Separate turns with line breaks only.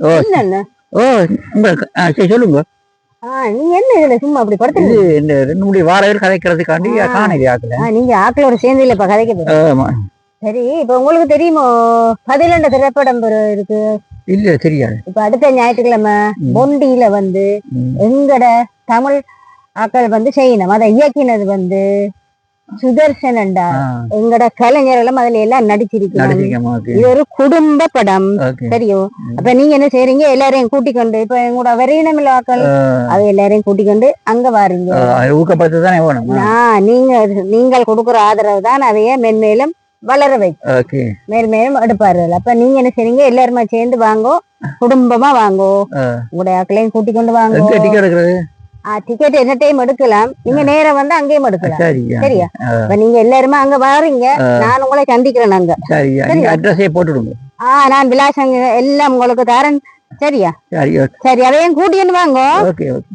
ஓ ஆ சரி சொல்லுங்க.
நீங்க என்ன இதுல சும்மா அப்படி
இது
படுத்துங்க
இந்த ரெண்டு கதைக்கிறதுக்காண்டி ஆக்கல.
நீங்க ஆக்களோட சேர்ந்து இல்லப்பா கதைக்க சரி இப்ப உங்களுக்கு தெரியுமோ பதிலண்ட திரைப்படம் இருக்கு.
இல்ல தெரியாது.
இப்ப அடுத்த ஞாயிற்றுக்கிழமை. பொண்டியில வந்து. எங்கட தமிழ் ஆக்கள் வந்து செய்யணும். அதை இயக்கினது வந்து சுதர்சனண்டா எங்கட கலைஞர் எல்லாம் அதுல எல்லாம்
ஓகே.
இது ஒரு குடும்ப படம்.
ம்.
அப்ப நீங்க என்ன செய்றீங்க? எல்லாரையும் கூட்டிக் கொண்டு இப்ப எங்களோட வெறியினமில்ல ஆக்கள்
ஆ,
அது எல்லாரையும் கூட்டிக் கொண்டு அங்க வாருங்க.
ஆ, அது ஊக்கப்படுத்த தானே வேணும்
நான் நீங்க நீங்கள் கொடுக்குற ஆதரவு தான் அதையே மென்மேலும் வளர வைக்கும். மேலும் எடுப்பார்கள். அப்ப நீங்க என்ன செய்றீங்க? எல்லாருமே சேர்ந்து வாங்கோ. குடும்பமா வாங்கோ. உங்களுடைய ஆக்களையும் கூட்டிக் கொண்டு வாங்கோ.
டிக்கெட்
என்ன டைம் எடுக்கலாம் நீங்க நேரம் வந்து அங்கேயும் எடுக்கலாம்
சரியா.
இப்ப நீங்க எல்லாருமே அங்க வாரீங்க. நான் உங்களை சந்திக்கிறேன் அங்க.
அட்ரஸே போட்டுடுங்க.
ஆ நான் விலாசம் எல்லாம் உங்களுக்கு தரேன். சரியா?
சரி
அதையும் கூட்டிட்டு வாங்கோ.
Okay okay.